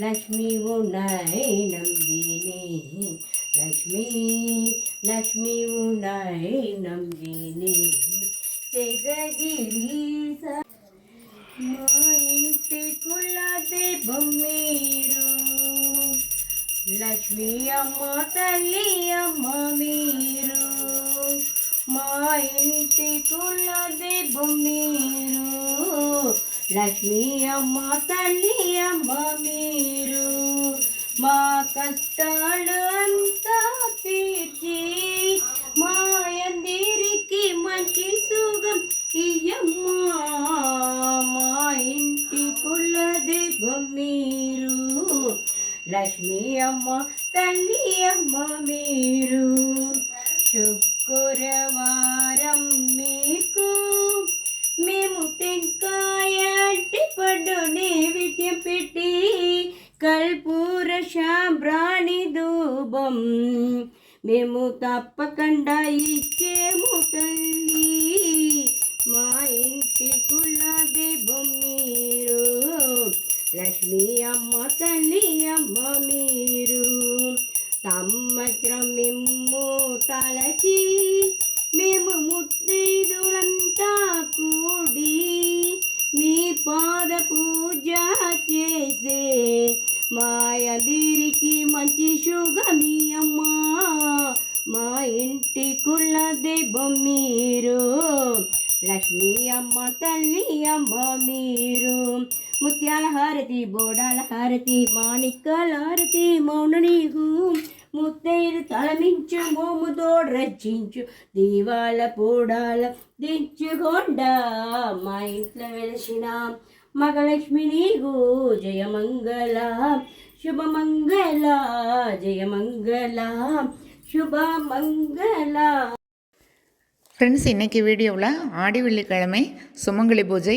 లక్ష్మి ఉన్నాయి నందిని. లక్ష్మి లక్ష్మి ఉన్నాయి నందిని. జగగిరీశ మా ఇంటి కుల దైవం మీరు లక్ష్మీ అమ్మ తల్లి అమ్మ మీరు. మా ఇంటి కుల దైవం మీరు లక్ష్మీ అమ్మ తల్లి అమ్మ మీరు మా కష్టాలు aí. అమ్మ తల్లి అమ్మ మీరు. ముత్యాల హారతి బోడాల హారతి మాణిక్కల హారతి మౌన నీకు. ముత్తైదు తలమించు మోముతో రచించు దీవాల పూడాల దించుకొండా. మా ఇంట్లో వెలిసిన మగలక్ష్మి నీకు జయమంగళ శుభమంగళ జయమంగళ శుభమంగళ. ஃப்ரெண்ட்ஸ் இன்றைக்கி வீடியோவில் ஆடி வெள்ளிக்கிழமை சுமங்கலி பூஜை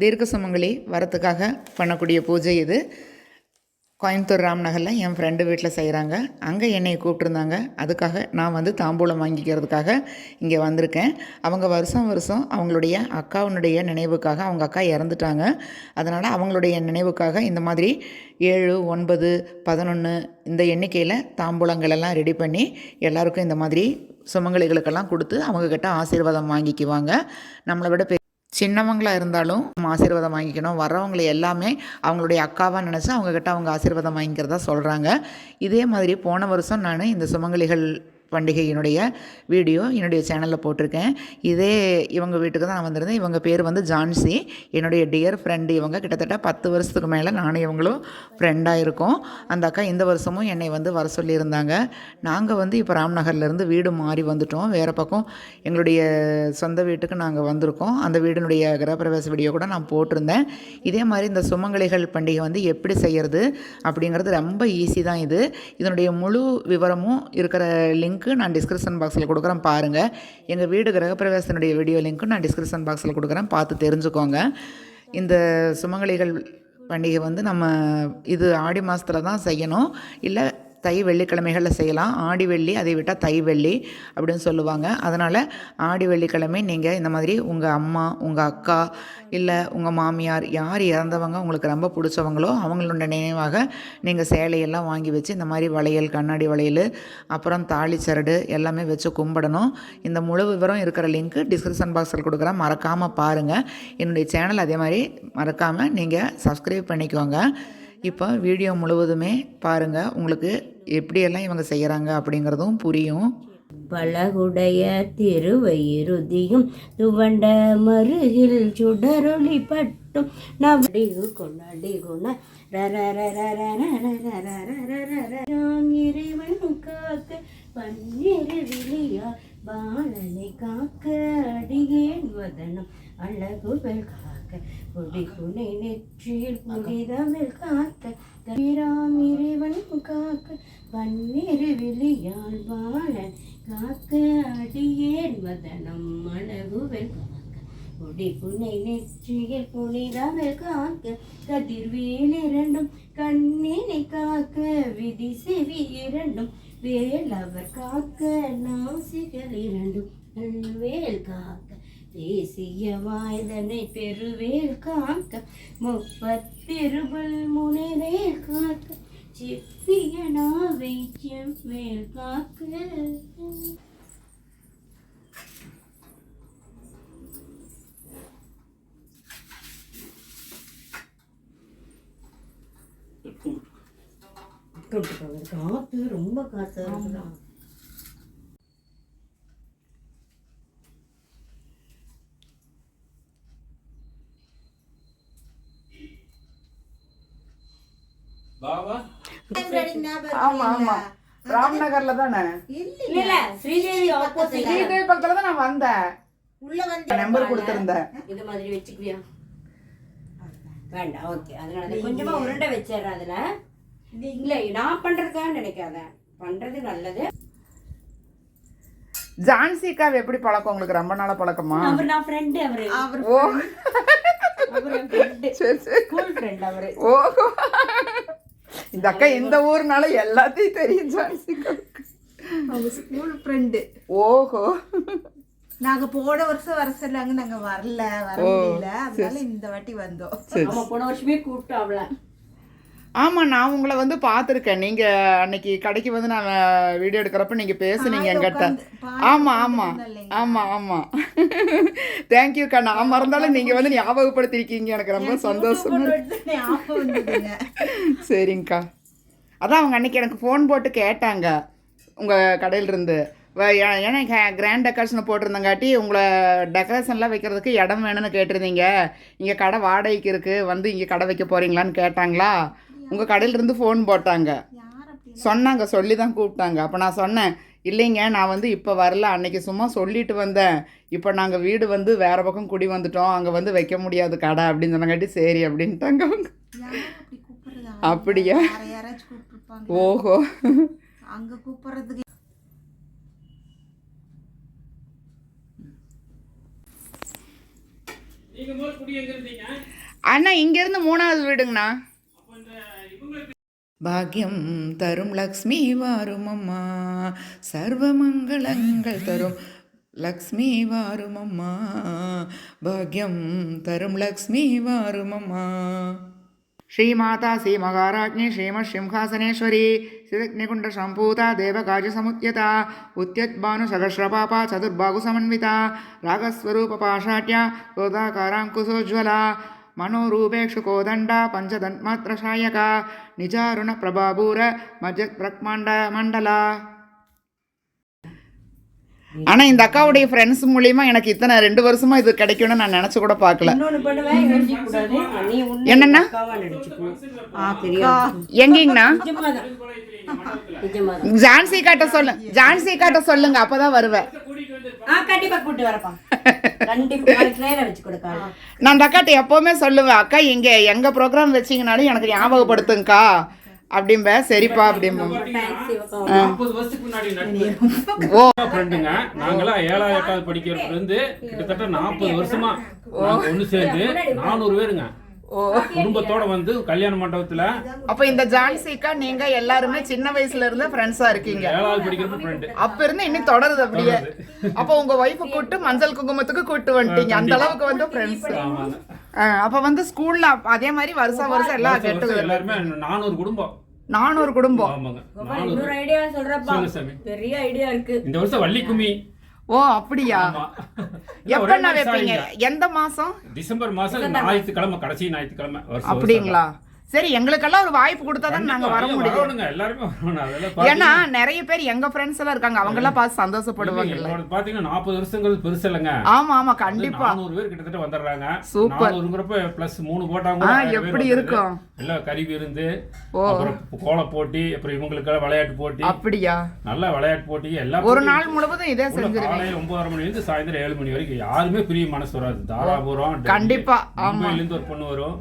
தீர்க்க சுமங்கலி வரத்துக்காக பண்ணக்கூடிய பூஜை இது. கோயம்புத்தூர் ராம்நகரில் என் ஃப்ரெண்டு வீட்டில் செய்கிறாங்க அங்கே என்னை கூப்பிட்ருந்தாங்க அதுக்காக நான் வந்து தாம்பூலம் வாங்கிக்கிறதுக்காக இங்கே வந்திருக்கேன். அவங்க வருஷம் வருஷம் அவங்களுடைய அக்காவினுடைய நினைவுக்காக அவங்க அக்கா இறந்துட்டாங்க. அதனால் அவங்களுடைய நினைவுக்காக இந்த மாதிரி ஏழு ஒன்பது பதினொன்று இந்த எண்ணிக்கையில் தாம்பூலங்கள் எல்லாம் ரெடி பண்ணி எல்லாருக்கும் இந்த மாதிரி சுமங்கலிகளுக்கெல்லாம் கொடுத்து அவங்கக்கிட்ட ஆசீர்வாதம் வாங்கிக்குவாங்க. நம்மளை விட பெ சின்னவங்களாக இருந்தாலும் ஆசீர்வாதம் வாங்கிக்கணும். வர்றவங்களை எல்லாமே அவங்களுடைய அக்காவாக நினச்சி அவங்கக்கிட்ட அவங்க ஆசீர்வாதம் வாங்கிக்கிறதா சொல்கிறாங்க இதே மாதிரி போன வருஷம் நான் இந்த சுமங்கலிகள் பண்டிகையினுடைய வீடியோ என்னுடைய சேனலில் போட்டிருக்கேன். இதே இவங்க வீட்டுக்கு தான் நான் வந்திருந்தேன். இவங்க பேர் வந்து ஜான்சி. என்னுடைய டியர் ஃப்ரெண்டு இவங்க. கிட்டத்தட்ட பத்து வருஷத்துக்கு மேலே நானும் இவங்களும் ஃப்ரெண்டாக இருக்கோம். அந்த அக்கா இந்த வருஷமும் என்னை வந்து வர சொல்லியிருந்தாங்க. நாங்கள் வந்து இப்போ ராம்நகர்லேருந்து வீடு மாறி வந்துட்டோம். வேறு பக்கம் எங்களுடைய சொந்த வீட்டுக்கு நாங்கள் வந்திருக்கோம். அந்த வீடினுடைய கிரகப்பிரவேச வீடியோ கூட நான் போட்டிருந்தேன். இதே மாதிரி இந்த சுமங்கலிகள் பண்டிகை வந்து எப்படி செய்கிறது அப்படிங்கிறது ரொம்ப ஈஸி தான் இது. இதனுடைய முழு விவரமும் இருக்கிற லிங்க் லிங்க்கு நான் டிஸ்கிரிப்ஷன் பாக்ஸில் கொடுக்குறேன் பாருங்கள் எங்கள் வீடு கிரகப்பிரவேசனுடைய வீடியோ லிங்க்கும் நான் டிஸ்கிரிப்ஷன் பாக்ஸில் கொடுக்குறேன் பார்த்து தெரிஞ்சுக்கோங்க. இந்த சுமங்கலிகள் பண்டிகை வந்து நம்ம இது ஆடி மாதத்தில் தான் செய்யணும். இல்லை தை வெள்ளிக்கிழமைகளில் செய்யலாம். ஆடி வெள்ளி அதை விட்டால் தை வெள்ளி அப்படின்னு சொல்லுவாங்க. அதனால் ஆடி வெள்ளிக்கிழமை நீங்கள் இந்த மாதிரி உங்கள் அம்மா உங்கள் அக்கா இல்லை உங்கள் மாமியார் யார் இறந்தவங்க உங்களுக்கு ரொம்ப பிடிச்சவங்களோ அவங்களோட நினைவாக நீங்கள் சேலையெல்லாம் வாங்கி வச்சு இந்த மாதிரி வளையல் கண்ணாடி வளையல் அப்புறம் தாலி சரடு எல்லாமே வச்சு கும்பிடணும். இந்த முழு விவரம் இருக்கிற லிங்க் டிஸ்கிரிப்ஷன் பாக்ஸில் கொடுக்குறேன். மறக்காமல் பாருங்கள் என்னுடைய சேனல் அதே மாதிரி மறக்காமல் நீங்கள் சப்ஸ்கிரைப் பண்ணிக்கோங்க. இப்போ வீடியோ முழுவதுமே பாருங்கள் உங்களுக்கு எப்படியெல்லாம் இவங்க செய்கிறாங்க அப்படிங்கிறதும் புரியும். பலகுடைய திருவயிருதியும் துவண்ட மருகில் சுடரொளி பட்டும். நடிகு கொண்டாடி குண இறைவன் காக்க பன்னிரு விழியா பாலனை காக்க அடியேன் வதனம் அழகுகள் காக்க பொடி புனை நெற்றியில் புனிதமிழ் காக்க கபிராம் இறைவன் காக்க பன்னிரு விழியால் பாலன் காக்க அடியேன் வதனம் அழகுகள் காக்க கொடி புனை நெற்றியில் புனிதமிழ் காக்க கதிர்வேல் இரண்டும் கண்ணினை காக்க விதி செவி இரண்டும் வேலவர் காக்க நாசிகள் இரண்டும் நல்வேல் காக்க தேசிய வாய்தனை பெருவேல் காக்க முப்பத்திருபல் முனைவேல் காக்க செப்பிய நாவை செம்மேல் காக்க. காத்து ரொம்ப காத்து பாபா ஆமா ஆமா. ராம்நகர்ல தானே? இல்ல ஸ்ரீதேவி ஸ்ரீதேவி பக்கத்துல. தான்? நான் வந்தேன். உள்ள வந்து நம்பர் கொடுத்திருந்தேன். இது மாதிரி வச்சுக்குவியா? வேண்டாம் ஓகே. அதனால தான் கொஞ்சமா உருண்டை வச்சிடுறேன் அதுல. இல்ல நான் பண்றதுக்காக நினைக்காத. பண்றது நல்லது. ஜான்சிகாவ் எப்படி பழக்கம் உங்களுக்கு? ரொம்ப நாளா பழக்கமா? அவர் நான் ஃப்ரெண்டு அவரு. அவர் ஓ. அவர் ஃப்ரெண்டு சரி சரி. ஸ்கூல் ஃப்ரெண்ட் அவரு. ஓஹோ. இந்த அக்கா இந்த ஊர்னால எல்லாத்தையும் தெரியும் ஜான்சிகாவுக்கு அவங்க ஸ்கூல் ஃப்ரெண்டு ஓஹோ. நாங்க போன வருஷம் வர சொன்னாங்க நாங்க வரல வர முடியல. அதனால இந்த வாட்டி வந்தோம். போன வருஷமே கூப்பிட்டு அவள. ஆமா நான் உங்களை வந்து பார்த்துருக்கேன். நீங்க அன்னைக்கு கடைக்கு வந்து நான் வீடியோ எடுக்கிறப்ப நீங்க பேசுனீங்க என்கிட்ட. உட்கார்ந்து பாய் ஆமா ஆமா. உட்கார்ந்து இல்லைங்க. ஆமா ஆமா. தேங்க்யூக்கா நான் மறந்தாலும் நீங்க வந்து ஞாபகப்படுத்திருக்கீங்க. எனக்கு ரொம்ப சந்தோஷமா சரிங்கக்கா. அதான் அவங்க அன்னைக்கு எனக்கு ஃபோன் போட்டு கேட்டாங்க. உங்கள் கடையிலிருந்து. ஏன்னா கிராண்ட் டெக்கரேஷன் போட்டிருந்தங்காட்டி உங்களை டெக்கரேஷன்லாம் வைக்கிறதுக்கு இடம் வேணும்னு கேட்டிருந்தீங்க. இங்கே கடை வாடகைக்கு இருக்குது வந்து இங்கே கடை வைக்க போகிறீங்களான்னு கேட்டாங்களா? உங்கள் கடையிலிருந்து ஃபோன் போட்டாங்க. யார் அப்படி சொன்னாங்க சொல்லி தான் கூப்பிட்டாங்க. அப்போ நான் சொன்னேன் இல்லைங்க நான் வந்து இப்போ வரல. அன்னைக்கு சும்மா சொல்லிட்டு வந்தேன். இப்போ நாங்கள் வீடு வந்து வேற பக்கம் குடி வந்துட்டோம். அங்கே வந்து வைக்க முடியாது கடை அப்படின்னு சொன்னங்காட்டி சரி அப்படின்ட்டாங்க அவங்க. யார் அப்படி கூப்பிடுறது? அப்படியா? ஓஹோ. அங்க கூப்பிடுறதுக்கு அண்ணா இங்கேருந்து மூணாவது வீடுங்கண்ணா. भाग्यं तरुं लक्ष्मीवारु मम्मा सर्वमङ्गलमङ्गल तरुं लक्ष्मीवारु मम्मा भाग्यं तरुं लक्ष्मीवारु मम्मा श्रीमाता सीमगाराज्ञी श्रीमत्सिंहासनेश्वरी श्रीग्निकुण्डसम्पूता देवगाजसमुद्यता उत्यद्भानुसगर्पापा चतुर्बागुसमन्विता रागस्वरूपपाषाढ्या कृताकाराङ्कुशोज्ज्वला மனோரூபேஷு கோதண்டா ಪಂಚದನ್ಮಾತ್ರಶಾಯಕ நிஜாருண பிரபாபூர மஜத் ಪ್ರಕ್ಮಾಂಡ மண்டலா. ஆனால் இந்த அக்காவுடைய ஃப்ரெண்ட்ஸ் மூலியமா எனக்கு இத்தனை ரெண்டு வருஷமா இது கிடைக்கும்னு நான் நினச்சி கூட பார்க்கல. என்னன்னா? எங்கேங்கண்ணா? ஜான்சி காட்ட சொல்லு ஜான்சி காட்ட சொல்லுங்க அப்பதான் வருவேன் ஆ கண்டிப்பா கூட்டு வரப்பா. நான் அந்த அக்காட்ட எப்பவுமே சொல்லுவேன் அக்கா எங்க எங்க ப்ரோக்ராம் வச்சீங்கனாலும் எனக்கு ஞாபகப்படுத்துங்கக்கா. அப்படிம்ப சரிப்பா அப்படிம்பா. ஓ. ஃப்ரெண்டுங்க நாங்களாம் ஏழாவது எட்டாவது படிக்கிறதுல இருந்து கிட்டத்தட்ட நாற்பது வருஷமா ஒண்ணு சேர்ந்து நானூறு பேருங்க. குடும்பத்தோட வந்து கல்யாண மண்டபத்துல அப்ப இந்த ஜான்சிக்கா நீங்க எல்லாருமே சின்ன வயசுல இருந்து ஃப்ரெண்ட்ஸா இருக்கீங்க. ஏழாவது படிக்கிறப்ப ஃப்ரெண்டு அப்ப இருந்து இன்னும் தொடருது அப்படியே. அப்ப உங்க ஒய்ஃபை கூட்டு மஞ்சள் குங்குமத்துக்கு கூட்டு வந்துட்டீங்க. அந்த அளவுக்கு வந்து ஃப்ரெண்ட்ஸ் அப்ப வந்து ஸ்கூல்ல அதே மாதிரி வருஷம் வருஷம் எல்லாம் வருஷம் கெட்டு வருஷம் எல்லாருமே நானூறு குடும்பம். நானூறு குடும்பம். பெரிய ஐடியா இருக்கு. இந்த வருஷம் வள்ளி கும்மி ஓ அப்படியா? எப்பண்ணா வைப்பீங்க. எந்த மாசம்? டிசம்பர் மாசம் ஞாயிற்றுக்கிழமை கடைசி ஞாயிற்றுக்கிழமை அப்படிங்களா? சரி எங்களுக்கெல்லாம் ஒரு வாய்ப்பு கொடுத்தா தான் நாங்க வர முடியும். ஏன்னா நிறைய பேர் எங்க ஃப்ரெண்ட்ஸ் எல்லாம் இருக்காங்க. அவங்க எல்லாம் பார்த்து சந்தோஷப்படுவாங்கல்ல என்னோட பாத்தீங்கன்னா நாற்பது வருஷங்கிறது பெருசு இல்லைங்க. ஆமா ஆமா கண்டிப்பா. நானூறு பேர் கிட்டத்தட்ட வந்துடுறாங்க. Super. நானூறுங்கிறப்ப பிளஸ் மூணு போட்டாங்க எப்படி இருக்கும்? எல்லாம் கறி விருந்து. அப்புறம் கோல போட்டி அப்புறம் இவங்களுக்கு விளையாட்டு போட்டி. அப்படியா? நல்ல விளையாட்டு போட்டி எல்லாம் ஒரு நாள் முழுவதும் இதே செஞ்சிருவீங்க. காலையில ஒன்பதரை மணி இருந்து சாயந்தரம் ஏழு மணி வரைக்கும் யாருமே பிரிய மனசு வராது. தாராபுரம் கண்டிப்பா, ஆமா. இருந்து ஒரு பொண்ணு வரும்.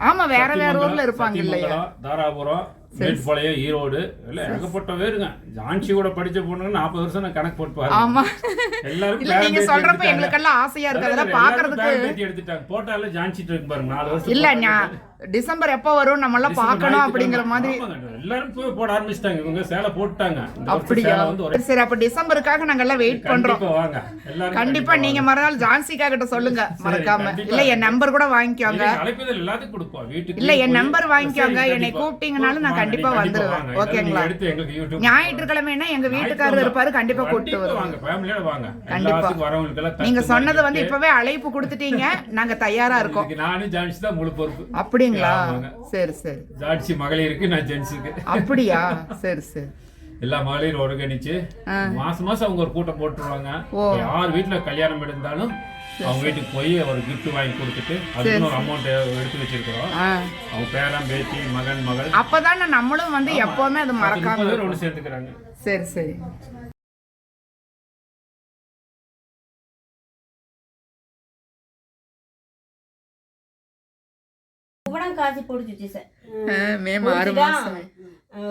ஆமா வேற வேற ஊர்ல இருப்பாங்க இல்லையா? தாராபுரம் மேட்டுப்பாளையம் ஈரோடு எல்லாம் ஏகப்பட்ட பேருங்க ஜான்சி கூட படிச்ச பொண்ணுங்க நாற்பது வருஷம் நான் கணக்கு போட்டு பாருங்க. இல்ல பேரன் நீங்க சொல்றப்ப. எங்களுக்கெல்லாம் ஆசையா இருக்கு. அதெல்லாம் எல்லாரும் பாக்குறதுக்கு எடுத்துட்டாங்க. போட்டால ஜான்சி இருக்கு பாருங்க நாலு வருஷம் இல்ல டிசம்பர் எப்போ வரும் நம்ம எல்லாம் பார்க்கணும். அப்படிங்கிற மாதிரி. எல்லாரும் போய் போட ஆரம்பிச்சிட்டாங்க. இவங்க சேலை வருஷம் அப்படியா? சரி அப்ப டிசம்பருக்காக நாங்க எல்லாம் வெயிட் பண்றோம். கண்டிப்பா வாங்க. எல்லாரும் கண்டிப்பா நீங்க மறுநாள் ஜான்சிகா கிட்ட சொல்லுங்க மறக்காம. இல்ல என் நம்பர் கூட வாங்கிக்கோங்க. இல்ல, என் number வாங்கிக்கோங்க. என்னை. கூப்பிட்டீங்கனாலும் நான் கண்டிப்பா வந்துருவேன். ஓகேங்களா? ஞாயிற்றுக்கிழமைனா எங்க வீட்டுக்காரர் இருப்பாரு. கண்டிப்பா கூப்பிட்டு வருவாங்க. கண்டிப்பா. நீங்க சொன்னது வந்து. இப்பவே அழைப்பு கொடுத்துட்டீங்க. நாங்க தயாரா இருக்கோம். நானும் ஜான்சி தான் முழு பொறுப்பு. அப்படிங்களா. சரி சரி. ஜான்சி மகளிருக்கு நான் ஜென்ஸுக்கு. அப்படியா? சரி சரி. எல்லா மகளிரும் ஒருங்கிணைச்சு. மாசம் மாசம் அவங்க ஒரு கூட்டம் போட்டுருவாங்க. யார் வீட்டுல கல்யாணம் இருந்தாலும் அவங்க வீட்டுக்கு போய் ஒரு கிஃப்ட் வாங்கி கொடுத்துட்டு அதுக்கு ஒரு அமௌண்ட் எடுத்து வச்சிருக்கிறோம். அவங்க பேரம் பேத்தி மகன் மகள். அப்பதானே நம்மளும் வந்து எப்பவுமே அது மறக்காம ஒன்று சேர்த்துக்கிறாங்க. சரி சரி. காசு போட்டு மே ஆறு மாசம்.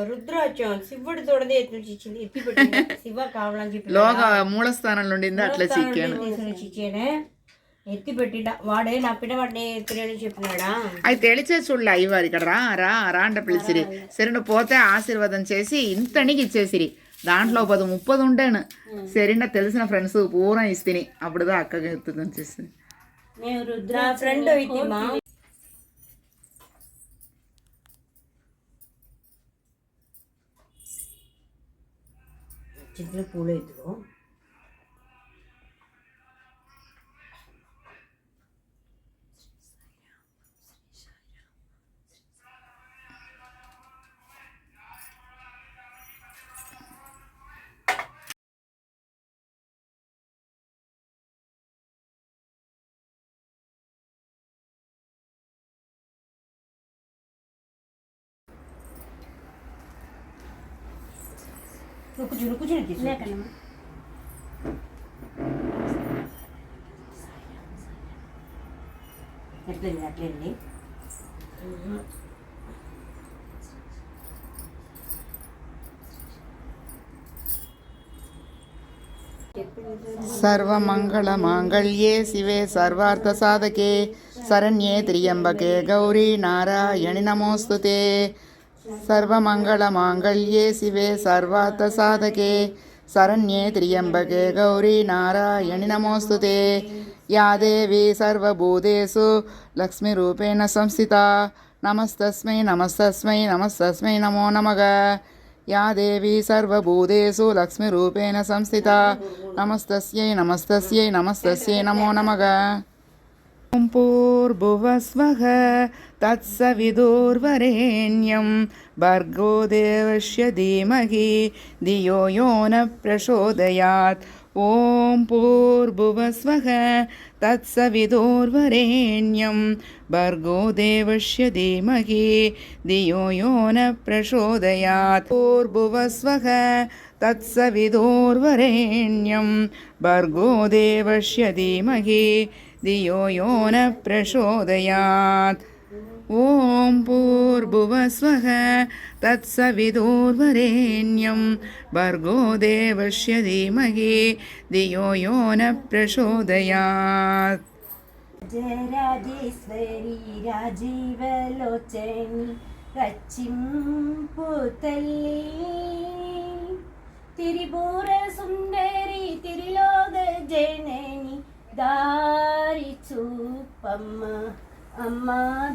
రుద్రాచం శివుడి తోడదే ఎత్తుచిచ్చింది ఎత్తి పెట్టింది శివ కావాలని చెప్పి మూలస్థానం నుండి అట్లా చిక్కాను ఎత్తి వాడే నా వాడిని ఎత్తులేని చెప్పినాడా? అది తెలిసే చూడలే అయ్యవారు ఇక్కడ. రా రా రా అంట పిలిచిరి. సరే నువ్వు పోతే ఆశీర్వాదం చేసి ఇంతనికి ఇచ్చేసిరి. దాంట్లో పది ముప్పది ఉంటాను. సరే నాకు తెలిసిన ఫ్రెండ్స్ పూరా ఇస్తిని. అప్పుడుదా అక్కగా చేసింది నేను రుద్ర ఫ్రెండ్ అయితేమా to the నువ్వు కూర్చొని తీసుకో ఎట్లండి అట్లండి సర్వమంగళమాంగళ్యే శివే సర్వార్థసాధకే శరణ్యే త్ర్యంబకే గౌరీ నారాయణి सर्वमङ्गलमाङ्गल्ये शिवे सर्वार्थसाधके शरण्ये त्र्यम्बके गौरी नारायणि नमोऽस्तु ते या देवी सर्वभूतेषु लक्ष्मीरूपेण संस्थिता नमस्तस्मै नमस्तस्मै नमस्तस्मै नमो नमः या देवी सर्वभूतेषु लक्ष्मीरूपेण संस्थिता नमस्तस्यै नमस्तस्यै नमस्तस्यै नमो नमः ॐ पूर्भुवस्वः तत्सविदुर्वरेण्यं भर्गो देवस्य धीमहि धियो यो न प्रचोदयात् ॐ पूर्भुवस्वः तत्सविदुर्वरेण्यं भर्गो देवस्य धीमहि धियो यो न प्रचोदयात् पूर्भुवस्वः तत्सविदुर्वरेण्यं भर्गो देवस्य धीमहि धियो यो न प्रचोदयात् ॐ पूर्भुवस्वः तत्सविदूर्वरेण्यं भर्गो देवस्य धीमहि धियो यो न प्रचोदयात् राजेश्वरी राजीवलोचनी रचिम्पुतल्ली തിരിപൂര സുന്ദരി തിരിലോക ജനനി దారి చూపమ్మ అమ్మ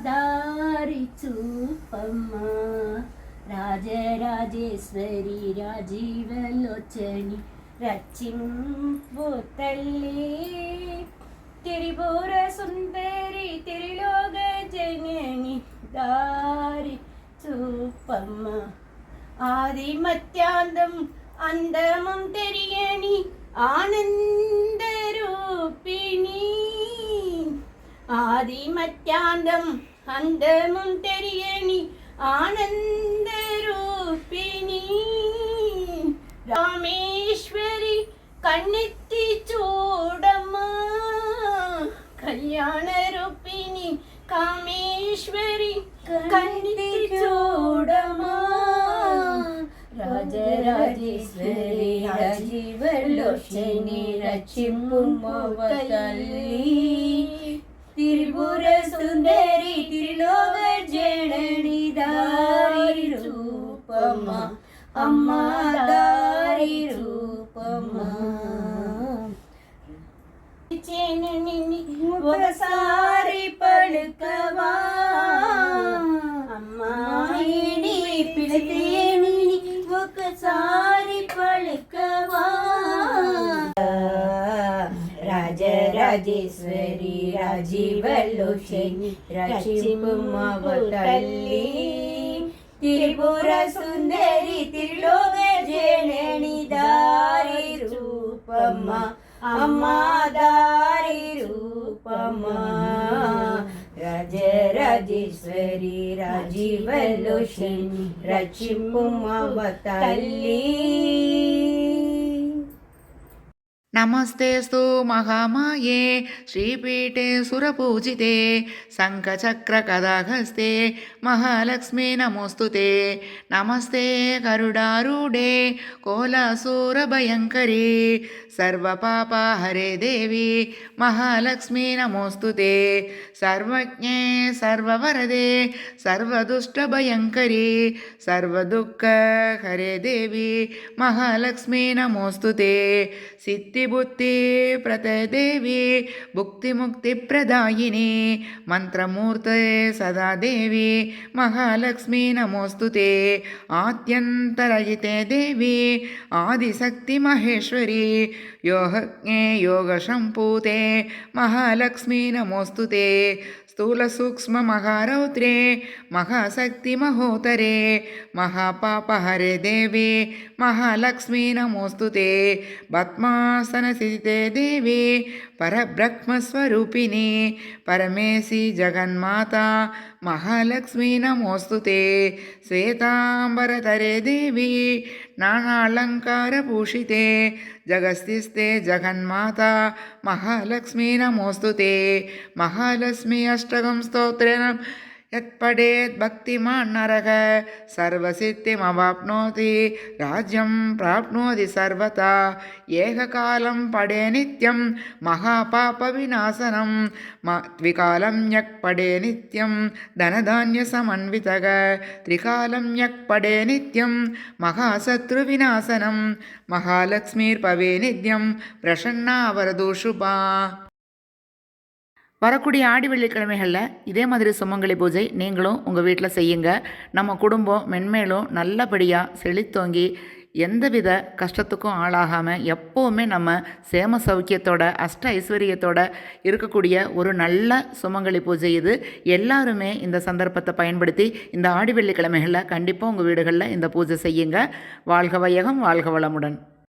దారి చూపమ్మ. రాజరాజేశ్వరి రాజీవలోచని రచింపు తల్లి. తిరిపుర సుందరి తిరిలోక జనని దారి చూపమ్మ. ఆది మత్యాంతం అందమం తెలియని ఆనంద கூப்பினி ஆதிமத்தியாந்தம் அந்தமும் தெரியணி ஆனந்த ரூபிணி രാമേശ്വരി കണ്ണെത്തി ചൂടമ്മ. കല്യാണ രൂപിണി കാമേശ്വരി കണ്ണെത്തി ചൂ Mùng. రాజేశ్వరి రాజీవలోచని రక్షింపుమవ తల్లి. త్రిపుర సుందరి త్రిలోక జనని దారి రూపమ్మ. అమ్మా దారి రూపమ్మ. రజ రాజేశ్వరి రాజీవలోచని రక్షింపుమవ తల్లి. నమస్తేస్తు మహామాయే శ్రీపీఠే సురపూజితే శంఖచక్రకదాహస్తే మహాలక్ష్మీ నమోస్తుతే. నమస్తే గరుడారూఢే కోలాసూరభయంకరీ సర్వపాపహరే దేవి మహాలక్ష్మీ నమోస్తుతే. సర్వజ్ఞే సర్వవరదే సర్వదుష్టభయంకరీ సర్వదుఃఖహరే దేవి మహాలక్ష్మీ సిద్ధి देवि भुक्तिमुक्तिप्रदायिनी मन्त्रमूर्ते सदा देवी महालक्ष्मी नमोऽस्तु ते। आत्यन्तरयिते देवी आदिशक्तिमहेश्वरी योगज्ञे योगशम्पूते महालक्ष्मी नमोऽस्तु ते। स्थूलसूक्ष्ममहारौद्रे महाशक्तिमहोतरे महापापहरे देवी మహాలక్ష్మీ నమోస్తు తే. పద్మాసన సితే దేవి పరబ్రహ్మస్వరూపిణి పరమేశి జగన్మాత మహాలక్ష్మీ నమోస్తు తే. శ్వేతాంబరతరే దేవి నానాలంకారభూషితే జగస్తిస్తే జగన్మాత మహాలక్ష్మీ నమోస్తు మహాలక్ష్మి అష్టకం స్తోత్రేణ भक्तिमान् नरः सर्वसिद्धिमवाप्नोति राज्यं प्राप्नोति सर्वथा। एककालं पडे नित्यं महापापविनाशनं। म द्विकालं यक् पडे नित्यं धनधान्यसमन्वितः। त्रिकालं यक् पडे नित्यं महाशत्रुविनाशनं। महालक्ष्मीर्पवे नित्यं प्रसन्ना शुभा வரக்கூடிய ஆடி வெள்ளிக்கிழமைகளில் இதே மாதிரி சுமங்கலி பூஜை நீங்களும் உங்கள் வீட்டில் செய்யுங்க. நம்ம குடும்பம் மென்மேலும் நல்லபடியாக செழித்தோங்கி எந்தவித கஷ்டத்துக்கும் ஆளாகாமல் எப்போவுமே நம்ம சேம சௌக்கியத்தோட அஷ்ட ஐஸ்வர்யத்தோட இருக்கக்கூடிய ஒரு நல்ல சுமங்கலி பூஜை இது. எல்லாருமே இந்த சந்தர்ப்பத்தை பயன்படுத்தி இந்த ஆடி வெள்ளிக்கிழமைகளில் கண்டிப்பாக உங்கள் வீடுகளில் இந்த பூஜை செய்யுங்க. வாழ்க வையகம் வாழ்க வளமுடன்.